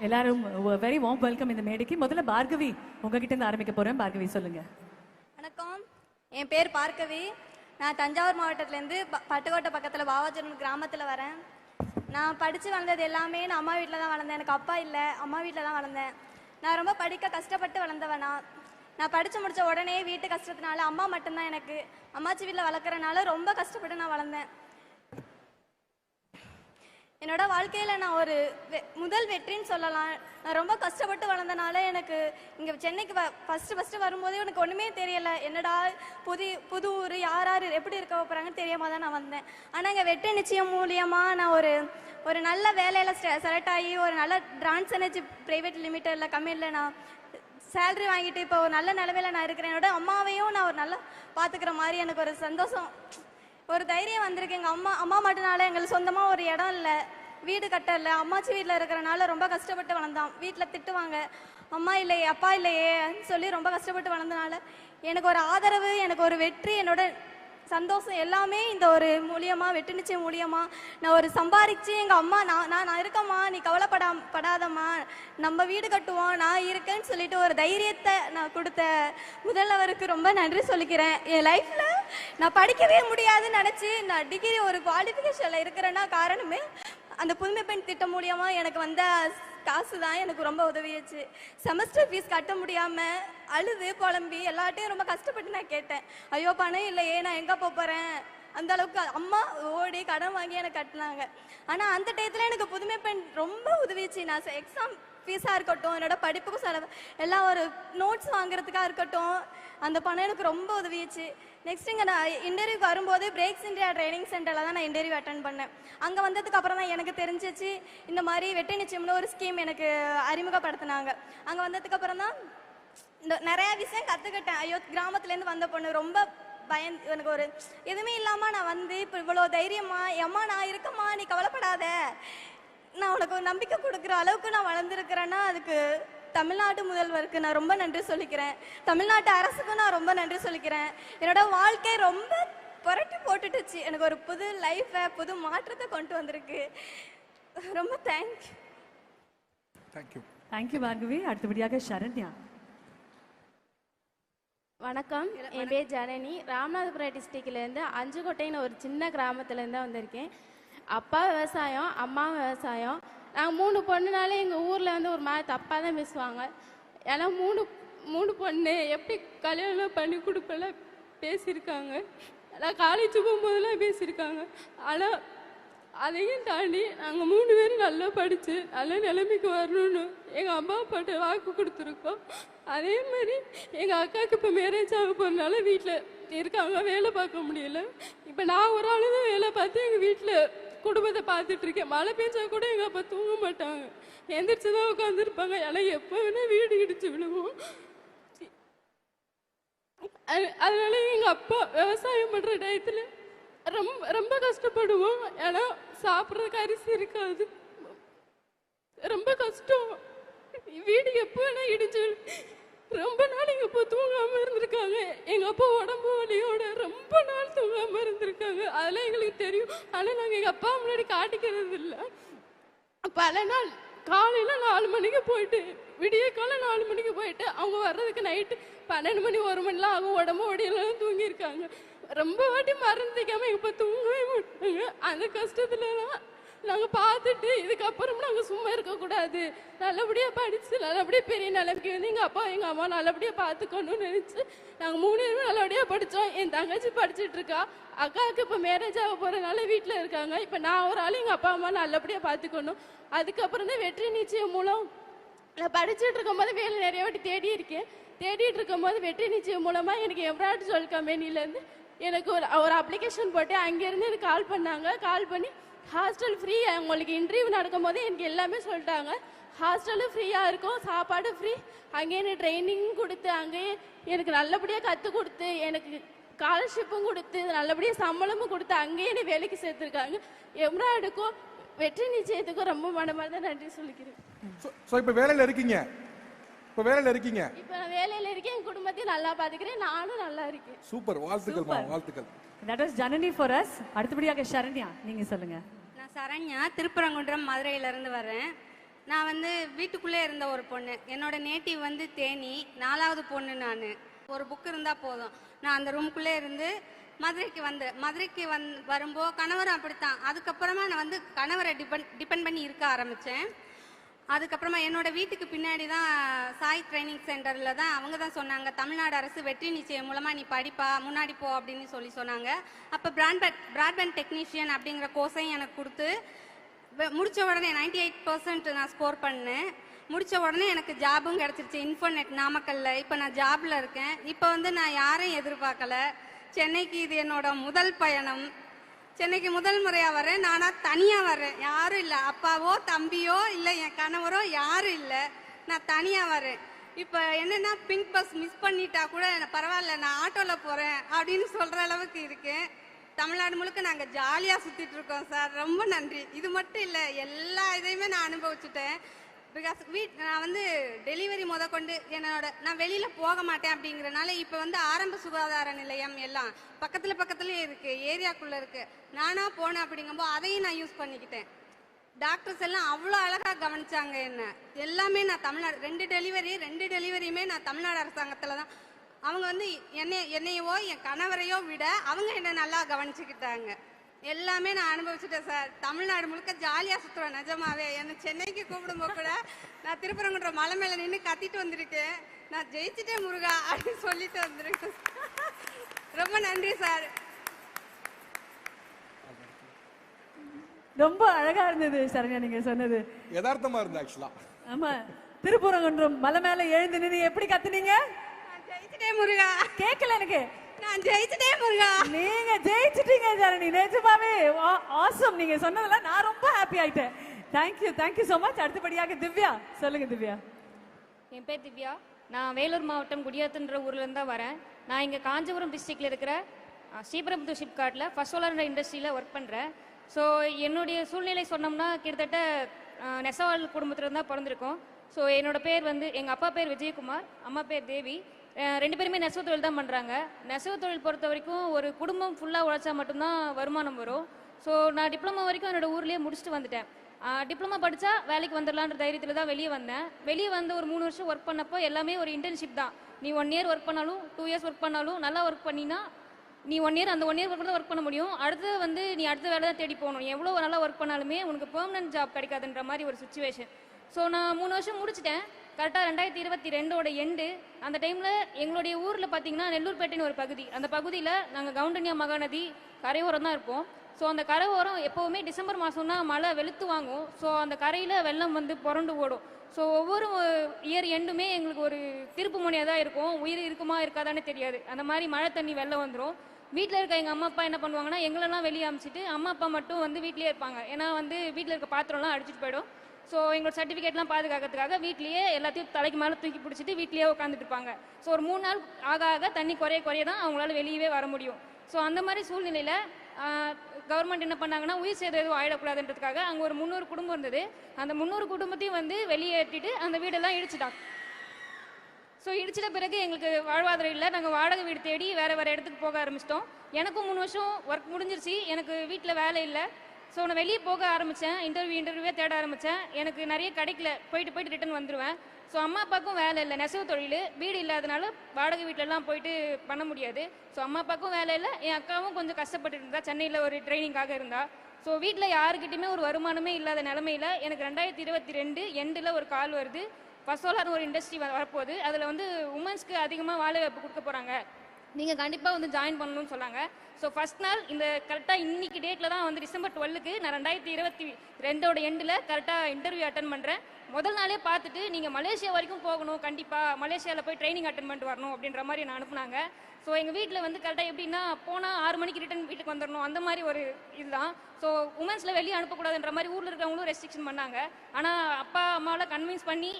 எல்லாரும் very warm welcome இந்த மேடைக்கு. முதல்ல பார்கவி உங்ககிட்ட இருந்து ஆரம்பிக்க போறேன். பார்கவி சொல்லுங்க. வணக்கம். என் பேர் பார்கவி. நான் தஞ்சாவூர் மாவட்டத்துலேருந்து ப- பட்டுக்கோட்டை பக்கத்தில் பாவாச்சூர் கிராமத்தில் வரேன். நான் படித்து வளர்ந்தது எல்லாமே நான் அம்மா வீட்டில் தான் வளர்ந்தேன். எனக்கு அப்பா இல்லை அம்மா வீட்டில் தான் வளர்ந்தேன். நான் ரொம்ப படிக்க கஷ்டப்பட்டு வளர்ந்தவனா. நான் படித்து முடித்த உடனே வீட்டு கஷ்டத்தினால அம்மா மட்டும்தான் எனக்கு. அம்மாச்சி வீட்டில் வளர்க்குறனால ரொம்ப கஷ்டப்பட்டு நான் வளர்ந்தேன். என்னோட வாழ்க்கையில நான் ஒரு வெ- முதல் வெற்றின்னு சொல்லலாம். நான் ரொம்ப கஷ்டப்பட்டு வளர்ந்தனால எனக்கு இங்க சென்னைக்கு ஃபர்ஸ்ட் ஃபர்ஸ்ட் வரும்போதே எனக்கு ஒண்ணுமே தெரியல. என்னடா புது புது ஊர் யார் யார் எப்படி இருக்க போறாங்கன்னு தெரியாம தான் நான் வந்தேன். ஆனா இங்க வெற்றி நிச்சயம் மூலியமா நான் ஒரு ஒரு நல்ல வேலையில செலக்ட் ஆகி ஒரு நல்ல டிரான்ஸ் எனர்ஜி பிரைவேட் லிமிடெட்ல கம்பெனியில் நான் சேலரி வாங்கிட்டு இப்போ ஒரு நல்ல நிலமையில நான் இருக்கிறேன். என்னோட அம்மாவையும் நான் ஒரு நல்லா பாத்துக்கிற மாதிரி எனக்கு ஒரு சந்தோஷம். ஒரு தைரியம் வந்திருக்கு எங்கள் அம்மா அம்மா மட்டும்னால எங்களுக்கு சொந்தமாக ஒரு இடம் இல்லை. வீடு கட்ட இல்லை. அம்மாச்சி வீட்டில் இருக்கிறனால ரொம்ப கஷ்டப்பட்டு வளர்ந்தோம். வீட்டில் திட்டுவாங்க. அம்மா இல்லையே அப்பா இல்லையே சொல்லி ரொம்ப கஷ்டப்பட்டு வளர்ந்தனால எனக்கு ஒரு ஆதரவு எனக்கு ஒரு வெற்றி என்னோட சந்தோஷம் எல்லாமே இந்த ஒரு மூலியமா வெட்டு நிச்சயம் மூலியமா. நான் ஒரு சம்பாரிச்சு எங்க அம்மா நான் நான் நான் இருக்கம்மா நீ கவலைப்படா படாதம்மா. நம்ம வீடு கட்டுவோம் நான் இருக்கேன்னு சொல்லிட்டு ஒரு தைரியத்தை நான் கொடுத்த முதல்வருக்கு ரொம்ப நன்றி சொல்லிக்கிறேன். என் லைஃப்ல நான் படிக்கவே முடியாதுன்னு நினைச்சு நான் டிகிரி ஒரு குவாலிஃபிகேஷன்ல இருக்கிறேன்னா காரணமே அந்த புதுமை பெண் திட்டம் மூலியமா எனக்கு வந்த காசு தான் எனக்கு ரொம்ப உதவியாச்சு. செமஸ்டர் ஃபீஸ் கட்ட முடியாமல் அழுது புலம்பி எல்லாட்டையும் ரொம்ப கஷ்டப்பட்டு நான் கேட்டேன். ஐயோ பணம் இல்லையே நான் எங்க போப் போறேன்? அந்த அளவுக்கு அம்மா ஓடி கடன் வாங்கி எனக்கு கட்டினாங்க. ஆனா அந்த டயத்துல எனக்கு புதுமை பெண் ரொம்ப உதவிச்சு நான் எக்ஸாம் ஃபீஸாக இருக்கட்டும் என்னோட படிப்புக்கும் செலவு எல்லாம் ஒரு நோட்ஸ் வாங்குறதுக்காக இருக்கட்டும் அந்த பணம் எனக்கு ரொம்ப உதவிச்சு. நெக்ஸ்ட் இங்கே நான் இன்டர்வியூக்கு வரும்போது பிரேக்ஸ் இந்தியா ட்ரைனிங் சென்டரில் தான் நான் இன்டர்வியூ அட்டன் பண்ணேன். அங்கே வந்ததுக்கு அப்புறம் தான் எனக்கு தெரிஞ்சிச்சு இந்த மாதிரி வெட்டி நிச்சயம்னு ஒரு ஸ்கீம் எனக்கு அறிமுகப்படுத்தினாங்க. அங்கே வந்ததுக்கு அப்புறம் தான் இந்த நிறைய விஷயம் கற்றுக்கிட்டேன் ஐயோ கிராமத்துலேருந்து வந்த பொண்ணு ரொம்ப பயந்து எனக்கு ஒரு எதுவுமே இல்லாமல் நான் வந்து இப்போ இவ்வளோ தைரியமா எம்மா நான் இருக்கம்மா நீ கவலைப்படாத. நான் உனக்கு ஒரு நம்பிக்கை கொடுக்குற அளவுக்கு நான் வளர்ந்துருக்கிறேன்னா அதுக்கு தமிழ்நாட்டு முதல்வருக்கு நான் ரொம்ப நன்றி சொல்லிக்கிறேன். தமிழ்நாட்டு அரசுக்கும் நான் ரொம்ப நன்றி சொல்லிக்கிறேன். என்னோட வாழ்க்கை ரொம்ப புரட்டி போட்டுட்டுச்சு. எனக்கு ஒரு புது லைஃப்பை புது மாற்றத்தை கொண்டு வந்திருக்கு. ரொம்ப தேங்க்யூ தேங்க்யூ தேங்க்யூ பார்கவி அடுத்தபடியாக சரண்யா. வணக்கம். என் பேர் ஜனனி. ராமநாதபுரம் டிஸ்ட்ரிக்ட்லேருந்து அஞ்சுக்கோட்டைன்னு ஒரு சின்ன கிராமத்துலேருந்து வந்திருக்கேன். அப்பா விவசாயம் அம்மா விவசாயம். நாங்கள் மூணு பொண்ணுனாலே எங்கள் ஊரில் வந்து ஒரு மாதிரி தப்பாக தான் பேசுவாங்க. ஏன்னா மூணு மூணு பொண்ணு எப்படி கல்யாணம் பண்ணி கொடுப்பல பேசியிருக்காங்க. நான் காலேஜ் போகும்போதெல்லாம் பேசியிருக்காங்க. ஆனால் அதையும் தாண்டி நாங்கள் மூணு பேரும் நல்லா படித்து நல்ல நிலைமைக்கு வரணும்னு எங்கள் அம்மா அப்பாட்ட வாக்கு கொடுத்துருக்கோம். அதே மாதிரி எங்கள் அக்காவுக்கு இப்போ மேரேஜ் ஆக போகிறனால வீட்டில் இருக்காங்க வேலை பார்க்க முடியல. இப்போ நான் ஒரு ஆளு தான் வேலை பார்த்து எங்கள் வீட்டில் குடும்பத்தை பார்த்துட்டு இருக்கேன். மழை பெஞ்சா கூட எங்கள் அப்பா தூங்க மாட்டாங்க. எந்திரிச்சு தான் உட்காந்துருப்பாங்க ஏன்னா எப்போ வேணால் வீடு இடிச்சு விழுவோம். அது- அதனால எங்கள் அப்பா விவசாயம் பண்ணுற டயத்தில் ரொம்ப ரொம்ப கஷ்டப்படுவோம். ஏன்னா சாப்பிட்றதுக்கு அரிசி இருக்காது. ரொம்ப கஷ்டம். வீடு எப்போ வேணா இடிஞ்சு ரொம்ப நாள் எங்க அப்பா தூங்காம இருந்திருக்காங்க. எங்க அப்பா உடம்பு வலியோட ரொம்ப நாள் தூங்காம இருந்திருக்காங்க. அதெல்லாம் எங்களுக்கு தெரியும். ஆனா நாங்க எங்க அப்பா முன்னாடி காட்டிக்கிறது இல்லை. பல நாள் காலையில நாலு மணிக்கு போயிட்டு விடிய காலை நாலு மணிக்கு போயிட்டு அவங்க வர்றதுக்கு நைட்டு பன்னெண்டு மணி ஒரு மணிலாம் ஆகும். உடம்பு ஒடியெல்லாம் தூங்கியிருக்காங்க. ரொம்ப வாட்டி மறந்துக்காம இப்ப தூங்கவே மாட்டாங்க. அந்த கஷ்டத்துல தான் நாங்க பார்த்துட்டு இதுக்கப்புறம் நாங்க சும்மா இருக்கக்கூடாது. நல்லபடியா படிச்சு நல்லபடியா பெரிய நிலைமைக்கு வந்து எங்க அப்பா எங்க அம்மா நல்லபடியா பார்த்துக்கணும்னு நினைச்சு நாங்க மூணு பேரும் நல்லபடியா படிச்சோம். என் தங்கச்சி படிச்சிட்டு இருக்கா. அக்காவுக்கு இப்ப மேரேஜ் ஆக போறதுனால வீட்டுல இருக்காங்க. இப்ப நான் ஒரு ஆள் எங்க அப்பா அம்மா நல்லபடியா பார்த்துக்கணும். அதுக்கப்புறம் தான் வெற்றி நிச்சயம் மூலம் நான் படிச்சுட்டு இருக்கும்போது வேலை நிறைய வாட்டி தேடி இருக்கேன் தேடிட்டு இருக்கும்போது வெற்றி நிச்சயம் மூலமா எனக்கு எம்ப்ராய்டரி சொல் கம்பெனிலேருந்து எனக்கு ஒரு ஒரு அப்ளிகேஷன் போட்டு அங்கேருந்து எனக்கு கால் பண்ணாங்க. கால் பண்ணி ஹாஸ்டல் ஃப்ரீ உங்களுக்கு இன்டர்வியூ நடக்கும்போது எனக்கு எல்லாமே சொல்லிட்டாங்க. ஹாஸ்டலும் ஃப்ரீயாக இருக்கும். சாப்பாடு ஃப்ரீ அங்கேயே எனக்கு ட்ரைனிங் கொடுத்து அங்கேயே எனக்கு நல்லபடியாக கற்றுக் கொடுத்து எனக்கு ஸ்காலர்ஷிப்பும் கொடுத்து நல்லபடியாக சம்பளமும் கொடுத்து அங்கேயே என்னை வேலைக்கு சேர்த்துருக்காங்க. எம்ப்ராய்டுக்கும் வெற்றி நிச்சயத்துக்கும் ரொம்ப மனமார்ந்த நன்றி சொல்லிக்கிறேன். ஸோ இப்போ வேலையில் இருக்கீங்க. இப்போ வேலையில் இருக்கீங்க? இப்போ நான் வேலையில் இருக்கேன் என் குடும்பத்தையும் நல்லா பார்த்துக்கிறேன் நானும் நல்லா இருக்கேன். சூப்பர். வாழ்த்துக்கள் மா வாழ்த்துக்கள். That was Janani for us அடுத்தபடியாக சரண்யா நீங்க சொல்லுங்க. நான் சரண்யா திருப்பரங்குன்றம் மதுரையிலேருந்து வரேன் நான் வந்து வீட்டுக்குள்ளே இருந்த ஒரு பொண்ணு. என்னோட நேட்டிவ் வந்து தேனி நாலாவது பொண்ணு நான். ஒரு புக் இருந்தால் போதும். நான் அந்த ரூம்குள்ளே இருந்து மதுரைக்கு வந்து மதுரைக்கு வந் வரும்போது கணவரும் அப்படித்தான். அதுக்கப்புறமா நான் வந்து கணவரை டிபெண்ட் டிபெண்ட் பண்ணி இருக்க ஆரம்பித்தேன் அதுக்கப்புறமா என்னோட வீட்டுக்கு பின்னாடி தான் சாய் ட்ரைனிங் சென்டரில் தான் அவங்க தான் சொன்னாங்க தமிழ்நாடு அரசு வெற்றி நிச்சயம் மூலமாக நீ படிப்பா முன்னாடி போ அப்படின்னு சொல்லி சொன்னாங்க. அப்போ பிராட்பேண்ட் பிராட்பேண்ட் டெக்னீஷியன் அப்படிங்கிற கோர்ஸையும் எனக்கு கொடுத்து முடித்த உடனே 98% எயிட் பர்சன்ட் நான் ஸ்கோர் பண்ணேன். முடித்த உடனே எனக்கு ஜாபும் கிடச்சிருச்சு இன்ஃபோநெட் நாமக்கல்ல. இப்போ நான் ஜாபில் இருக்கேன். இப்போ வந்து நான் யாரையும் எதிர்பார்க்கல. சென்னைக்கு இது என்னோட முதல் பயணம். சென்னைக்கு முதல் முறையா வரேன் நானா தனியா வரேன் யாரும் இல்ல. அப்பாவோ தம்பியோ இல்ல. என் கணவரோ யாரும் இல்ல. நான் தனியா வரேன் இப்ப என்னன்னா பிங்க் பஸ் மிஸ் பண்ணிட்டா கூட எனக்கு பரவாயில்ல நான் ஆட்டோல போறேன் அப்படின்னு சொல்ற அளவுக்கு இருக்கேன். தமிழ்நாடு முழுக்க நாங்க ஜாலியா சுத்திட்டு இருக்கோம் சார். ரொம்ப நன்றி. இது மட்டும் இல்ல எல்லா இதையுமே நான் அனுபவிச்சுட்டேன். பிகாஸ் வீட் நான் வந்து டெலிவரி முத கொண்டு என்னோட நான் வெளியில் போக மாட்டேன் அப்படிங்கிறனால இப்போ வந்து ஆரம்ப சுகாதார நிலையம் எல்லாம் பக்கத்தில் பக்கத்துலேயே இருக்குது ஏரியாக்குள்ளே இருக்குது நானாக போனேன் அப்படிங்கும்போது அதையும் நான் யூஸ் பண்ணிக்கிட்டேன். டாக்டர்ஸ் எல்லாம் அவ்வளோ அழகாக கவனிச்சாங்க என்ன. எல்லாமே நான் தமிழ்நாடு ரெண்டு டெலிவரி ரெண்டு டெலிவரியுமே நான் தமிழ்நாடு அரசாங்கத்தில் தான். அவங்க வந்து என்னை என்னையவோ என் கணவரையோ விட அவங்க என்னை நல்லா கவனிச்சுக்கிட்டாங்க. எல்லாமே நான் அனுபவிச்சுட்டேன் சார். தமிழ்நாடு முழுக்க ஜாலியாக சுற்றுவேன் நிஜமாவே. என்னை சென்னைக்கு கூப்பிடும்போது கூட நான் திருப்பரங்குன்ற மலை மேலே நின்று கத்திட்டு வந்திருக்கேன். நான் ஜெயிச்சிட்டேன் முருகா அப்படின்னு சொல்லிட்டு வந்திருக்கேன். ரொம்ப நன்றி சார். ரொம்ப அழகா இருந்தது சரண்யா நீங்க சொன்னது. யதார்த்தமா இருந்தது ஆக்சுவலா ஆமா. திருப்புறங்குன்றம் மலை மேல எழுந்து நின்று எப்படி கத்துனீங்க? நான் ஜெயிச்சிட்டேன் முருகா. கேட்கல எனக்கு. நான் ஜெயிச்சிட்டேன் முருகா. நீங்க ஜெயிச்சிட்டீங்க ஜனனி. நிஜமாவே ஆசம் நீங்க சொன்னதெல்லாம் நான் ரொம்ப ஹாப்பி ஆயிட்டேன். தேங்க்யூ தேங்க்யூ so மச் அடுத்தபடியாக திவ்யா. சொல்லுங்க திவ்யா. என் பேர் திவ்யா. நான் வேலூர் மாவட்டம் குடியாத்துன்ற ஊர்லேருந்து தான் வரேன். நான் இங்கே காஞ்சிபுரம் டிஸ்ட்ரிக்டில் இருக்கிற அஹ், ஸ்ரீபெரும்புதூர் ஷிப்கார்ட்டில் ஃபர்ஸ்ட் சோலார் இண்டஸ்ட்ரியில் ஒர்க் பண்ணுறேன் ஸோ என்னுடைய சூழ்நிலை சொன்னோம்னா கிட்டத்தட்ட நெசவாள் குடும்பத்தில் தான் பிறந்திருக்கோம். ஸோ என்னோட பேர் வந்து எங்கள் அப்பா பேர் விஜயகுமார் அம்மா பேர் தேவி. ரெண்டு பேருமே நெசவு தொழில் தான் பண்ணுறாங்க நெசவு தொழில் பொறுத்த வரைக்கும் ஒரு குடும்பம் ஃபுல்லாக உழைச்சா மட்டும்தான் வருமானம் வரும். ஸோ நான் டிப்ளமோ வரைக்கும் என்னோட ஊர்லேயே முடிச்சுட்டு வந்துட்டேன். டிப்ளமா படித்தா வேலைக்கு வந்துடலான்ற தைரியத்தில் தான் வெளியே வந்தேன். வெளியே வந்து ஒரு மூணு வருஷம் ஒர்க் பண்ணப்போ எல்லாமே ஒரு இன்டர்ன்ஷிப் தான். நீ ஒன் இயர் ஒர்க் பண்ணாலும் டூ இயர்ஸ் ஒர்க் பண்ணாலும் நல்லா ஒர்க் பண்ணினா நீ ஒன் இயர் அந்த ஒன் இயர் ஒர்க் தான் ஒர்க் பண்ண முடியும். அடுத்து வந்து நீ அடுத்த வேலை தான் தேடி போகணும். எவ்வளோ நல்லா ஒர்க் பண்ணாலுமே உனக்கு பெர்மனன்ட் ஜாப் கிடைக்காதுன்ற மாதிரி ஒரு சுச்சுவேஷன் ஸோ நான் மூணு வருஷம் முடிச்சிட்டேன். கரெக்டாக ரெண்டாயிரத்தி இருபத்தி ரெண்டோட எண்டு அந்த டைமில் எங்களுடைய ஊரில் பார்த்தீங்கன்னா நெல்லூர்பேட்டைன்னு ஒரு பகுதி. அந்த பகுதியில் நாங்கள் கவுண்டனியா மகாநதி கரையோரம் தான் இருப்போம். ஸோ அந்த கரையோரம் எப்போவுமே டிசம்பர் மாதம்னா மழை வெளுத்து வாங்கும். ஸோ அந்த கரையில் வெள்ளம் வந்து புரண்டு ஓடும். ஸோ ஒவ்வொரு இயர் எண்டுமே எங்களுக்கு ஒரு திருப்பு முனையாக தான் இருக்கும். உயிர் இருக்குமா இருக்காதான்னு தெரியாது. அந்த மாதிரி மழை தண்ணி வெள்ளம் வந்துடும் வீட்டில் இருக்க எங்கள் அம்மா அப்பா என்ன பண்ணுவாங்கன்னா எங்களெல்லாம் வெளியே அமிச்சிட்டு அம்மா அப்பா மட்டும் வந்து வீட்லேயே இருப்பாங்க. ஏன்னா வந்து வீட்டில் இருக்க பாத்திரம்லாம் அடிச்சிட்டு போயிடும். ஸோ எங்களோட சர்டிஃபிகேட்லாம் பாதுகாக்கிறதுக்காக வீட்லேயே எல்லாத்தையும் தலைக்கு மேலே தூக்கி பிடிச்சிட்டு வீட்லேயே உட்காந்துட்டு இருப்பாங்க. ஸோ ஒரு மூணு நாள் ஆக ஆக தண்ணி குறைய குறைய தான் அவங்களால வெளியவே வர முடியும். ஸோ அந்த மாதிரி சூழ்நிலையில் கவர்மெண்ட் என்ன பண்ணாங்கன்னா உயிர் சேதம் எதுவும் ஆயிடக்கூடாதுன்றதுக்காக அங்கே ஒரு முந்நூறு குடும்பம் இருந்தது. அந்த முந்நூறு குடும்பத்தையும் வந்து வெளியேற்றிட்டு அந்த வீடெல்லாம் இடிச்சிட்டாங்க. ஸோ இடிச்சிட்ட பிறகு எங்களுக்கு வாழ்வாதாரம் இல்லை. நாங்கள் வாடகை வீடு தேடி வேறு வேறு இடத்துக்கு போக ஆரம்பிச்சிட்டோம். எனக்கும் மூணு வருஷம் ஒர்க் முடிஞ்சிருச்சு. எனக்கு வீட்டில் வேலை இல்லை. ஸோ நான் வெளியே போக ஆரம்பித்தேன் இன்டர்வியூ இன்டர்வியூவே தேட ஆரம்பித்தேன் எனக்கு நிறைய கிடைக்கல. போயிட்டு போயிட்டு ரிட்டர்ன் வந்துடுவேன் ஸோ அம்மா அப்பாவுக்கும் வேலை இல்லை. நெசவு தொழில். வீடு இல்லாதனால வாடகை வீட்டிலலாம் போயிட்டு பண்ண முடியாது. ஸோ அம்மா அப்பாவுக்கும் வேலை இல்லை. என் அக்காவும் கொஞ்சம் கஷ்டப்பட்டு இருந்தா. சென்னையில் ஒரு ட்ரைனிங்காக இருந்தா. ஸோ வீட்டில் யாருக்கிட்டையுமே ஒரு வருமானமே இல்லாத நிலமையில எனக்கு ரெண்டாயிரத்தி இருபத்தி ரெண்டு எண்டில் ஒரு கால் வருது. ஃபர்ஸ்ட் சோலார் ஒரு இண்டஸ்ட்ரி வரப்போகுது. அதில் வந்து உமன்ஸ்க்கு அதிகமாக வேலை வாய்ப்பு கொடுக்க போகிறாங்க நீங்கள் கண்டிப்பாக வந்து ஜாயின் பண்ணணும்னு சொன்னாங்க. ஸோ ஃபர்ஸ்ட் நாள் இந்த கரெக்டாக இன்னைக்கு டேட்டில் தான் வந்து டிசம்பர் டுவெல்லுக்கு நான் ரெண்டாயிரத்தி இருபத்தி ரெண்டோட எண்டில் கரெக்டாக இன்டர்வியூ அட்டன் பண்ணுறேன் முதல் நாளே பார்த்துட்டு நீங்கள் மலேசியா வரைக்கும் போகணும் கண்டிப்பாக மலேசியாவில் போய் ட்ரைனிங் அட்டன் பண்ணிட்டு வரணும் அப்படின்ற மாதிரி நான் அனுப்புனாங்க. ஸோ எங்கள் வீட்டில் வந்து கரெக்டாக எப்படின்னா போனால் ஆறு மணிக்கு ரிட்டன் வீட்டுக்கு வந்துடணும் அந்த மாதிரி ஒரு இதுதான். ஸோ உமன்ஸில் வெளியே அனுப்பக்கூடாதுன்ற மாதிரி ஊரில் இருக்கிறவங்களும் ரெஸ்ட்ரிக்ஷன் பண்ணாங்க. ஆனால் அப்பா அம்மாவில் கன்வின்ஸ் பண்ணி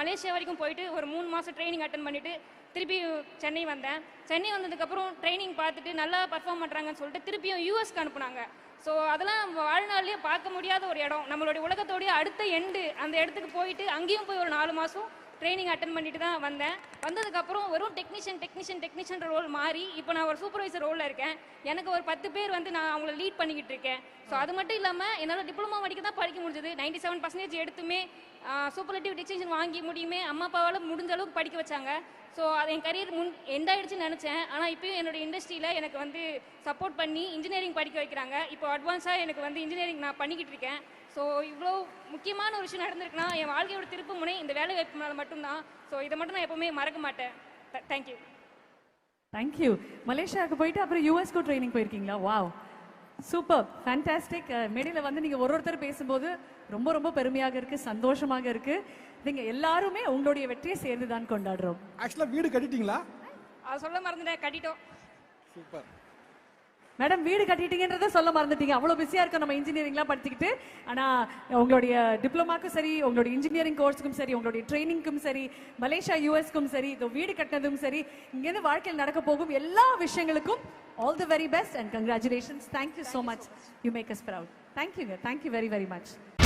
மலேசியா வரைக்கும் போயிட்டு ஒரு மூணு மாதம் ட்ரைனிங் அட்டன் பண்ணிவிட்டு திருப்பி சென்னை வந்தேன். சென்னை வந்ததுக்கப்புறம் ட்ரைனிங் பார்த்துட்டு நல்லா பர்ஃபார்ம் பண்ணுறாங்கன்னு சொல்லிட்டு திருப்பியும் யூஎஸ்க்கு அனுப்புனாங்க. ஸோ அதெல்லாம் வாழ்நாள்லேயே பார்க்க முடியாத ஒரு இடம். நம்மளுடைய உலகத்தோடைய அடுத்த எண்டு அந்த இடத்துக்கு போயிட்டு அங்கேயும் போய் ஒரு நாலு மாதம் ட்ரைனிங் அட்டன் பண்ணிட்டு தான் வந்தேன். வந்ததுக்கப்புறம் வெறும் டெக்னீஷியன் டெக்னீஷியன் டெக்னீஷியன் ரோல் மாறி இப்போ நான் ஒரு சூப்பர்வைசர் ரோலில் இருக்கேன். எனக்கு ஒரு பத்து பேர் வந்து நான் அவங்கள லீட் பண்ணிக்கிட்டு இருக்கேன். ஸோ அது மட்டும் இல்லாமல் என்னால் டிப்ளமா படிக்க தான் படிக்க முடிஞ்சது. நைன்டி செவன் பர்சன்டேஜ் எடுத்துமே சூப்பர்லேட்டிவ் டிஸ்டிங்ஷன் வாங்கி முடியுமே அம்மா அப்பாவால் முடிஞ்ச அளவுக்கு படிக்க வச்சாங்க. ஸோ அது என் கரியர் முன் எண்ட் ஆயிடுச்சுன்னு நினச்சேன். ஆனால் இப்போயும் என்னோட இண்டஸ்ட்ரியில் எனக்கு வந்து சப்போர்ட் பண்ணி இன்ஜினியரிங் படிக்க வைக்கிறாங்க. இப்போ அட்வான்ஸாக எனக்கு வந்து இன்ஜினியரிங் நான் பண்ணிக்கிட்டு இருக்கேன். ஸோ இவ்வளோ முக்கியமான ஒரு விஷயம் நடந்திருக்குன்னா என் வாழ்க்கையோட திருப்பு முனை இந்த வேலை வாய்ப்புனால மட்டும்தான். ஸோ இதை மட்டும் நான் எப்பவுமே மறக்க மாட்டேன். தேங்க்யூ தேங்க்யூ மலேசியாவுக்கு போயிட்டு அப்புறம் யூஎஸ்கோ ட்ரைனிங் போயிருக்கீங்களா? வாவ் சூப்பர் ஃபேண்டாஸ்டிக் மேடையில் வந்து நீங்கள் ஒரு ஒருத்தர் பேசும்போது ரொம்ப ரொம்ப பெருமையாக இருக்கு சந்தோஷமாக இருக்கு. நீங்க எல்லாருமே உங்களுடைய வெற்றியை சேர்ந்து தான் கொண்டாடுறோம். ஆக்சுவலா வீடு கட்டிட்டீங்களா? அது சொல்ல மறந்துட்டேன். கட்டிட்டோம். சூப்பர் மேடம் வீடு கட்டிட்டீங்கன்றத சொல்ல மறந்துட்டீங்க. அவ்வளவு பிஸியா இருக்கோம் நம்ம இன்ஜினியரிங்லாம் படிச்சுக்கிட்டு. ஆனா உங்களுடைய டிப்ளமாக்கும் சரி உங்களுடைய இன்ஜினியரிங் கோர்ஸுக்கும் சரி உங்களுடைய ட்ரைனிங்க்கும் சரி மலேசியா யூஎஸ்க்கும் சரி இதோ வீடு கட்டினதும் சரி இங்கேருந்து வாழ்க்கையில் நடக்க போகும் எல்லா விஷயங்களுக்கும் all the very best and congratulations. Thank you, so, much. You make us proud. Thank you. Thank you very, very much.